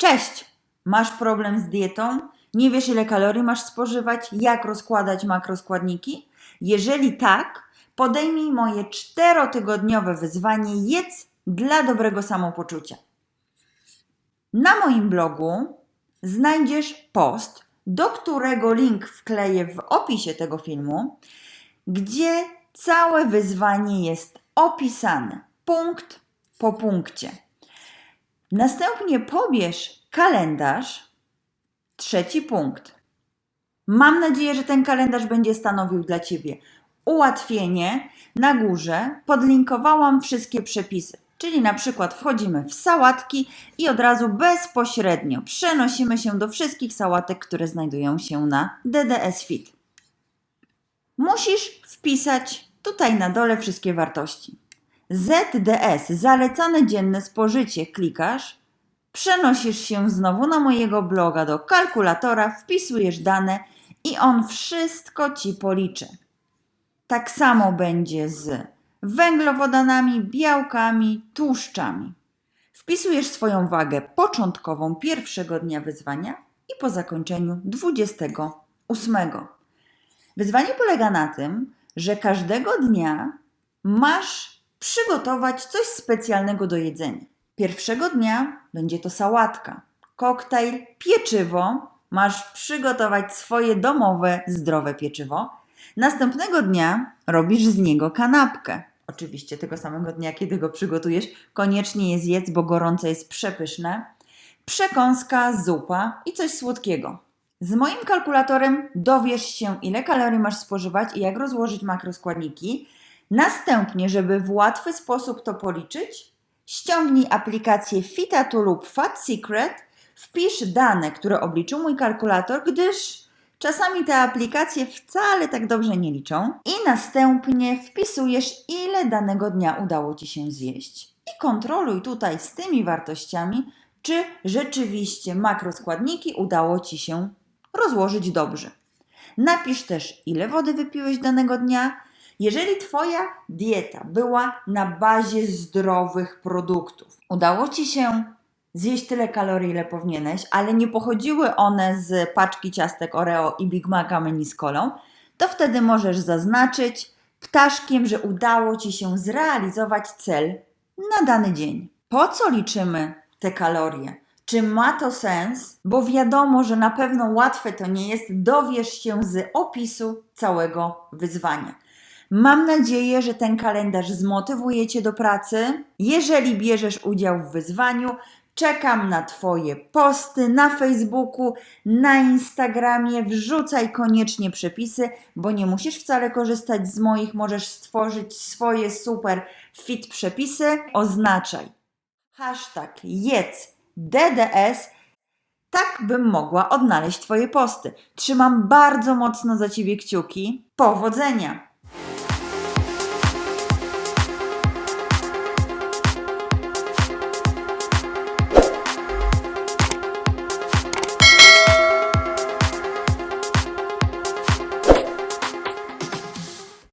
Cześć! Masz problem z dietą? Nie wiesz, ile kalorii masz spożywać? Jak rozkładać makroskładniki? Jeżeli tak, podejmij moje czterotygodniowe wyzwanie Jedz dla dobrego samopoczucia. Na moim blogu znajdziesz post, do którego link wkleję w opisie tego filmu, gdzie całe wyzwanie jest opisane punkt po punkcie. Następnie pobierz kalendarz. Trzeci punkt. Mam nadzieję, że ten kalendarz będzie stanowił dla Ciebie ułatwienie. Na górze podlinkowałam wszystkie przepisy, czyli na przykład wchodzimy w sałatki i od razu bezpośrednio przenosimy się do wszystkich sałatek, które znajdują się na DDS Fit. Musisz wpisać tutaj na dole wszystkie wartości. ZDS, zalecane dzienne spożycie, klikasz, przenosisz się znowu na mojego bloga do kalkulatora, wpisujesz dane i on wszystko ci policzy. Tak samo będzie z węglowodanami, białkami, tłuszczami. Wpisujesz swoją wagę początkową pierwszego dnia wyzwania i po zakończeniu 28. Wyzwanie polega na tym, że każdego dnia masz przygotować coś specjalnego do jedzenia. Pierwszego dnia będzie to sałatka, koktajl, pieczywo. Masz przygotować swoje domowe, zdrowe pieczywo. Następnego dnia robisz z niego kanapkę. Oczywiście tego samego dnia, kiedy go przygotujesz, koniecznie je zjedz, bo gorące jest przepyszne. Przekąska, zupa i coś słodkiego. Z moim kalkulatorem dowiesz się, ile kalorii masz spożywać i jak rozłożyć makroskładniki. Następnie, żeby w łatwy sposób to policzyć, ściągnij aplikację Fitatu lub Fat Secret, wpisz dane, które obliczył mój kalkulator, gdyż czasami te aplikacje wcale tak dobrze nie liczą. I następnie wpisujesz, ile danego dnia udało Ci się zjeść. I kontroluj tutaj z tymi wartościami, czy rzeczywiście makroskładniki udało Ci się rozłożyć dobrze. Napisz też, ile wody wypiłeś danego dnia. Jeżeli Twoja dieta była na bazie zdrowych produktów, udało Ci się zjeść tyle kalorii, ile powinieneś, ale nie pochodziły one z paczki ciastek Oreo i Big Maca menu z kolą, to wtedy możesz zaznaczyć ptaszkiem, że udało Ci się zrealizować cel na dany dzień. Po co liczymy te kalorie? Czy ma to sens? Bo wiadomo, że na pewno łatwe to nie jest. Dowiesz się z opisu całego wyzwania. Mam nadzieję, że ten kalendarz zmotywuje Cię do pracy. Jeżeli bierzesz udział w wyzwaniu, czekam na Twoje posty na Facebooku, na Instagramie. Wrzucaj koniecznie przepisy, bo nie musisz wcale korzystać z moich. Możesz stworzyć swoje super fit przepisy. Oznaczaj hashtag jedz DDS, tak bym mogła odnaleźć Twoje posty. Trzymam bardzo mocno za Ciebie kciuki. Powodzenia!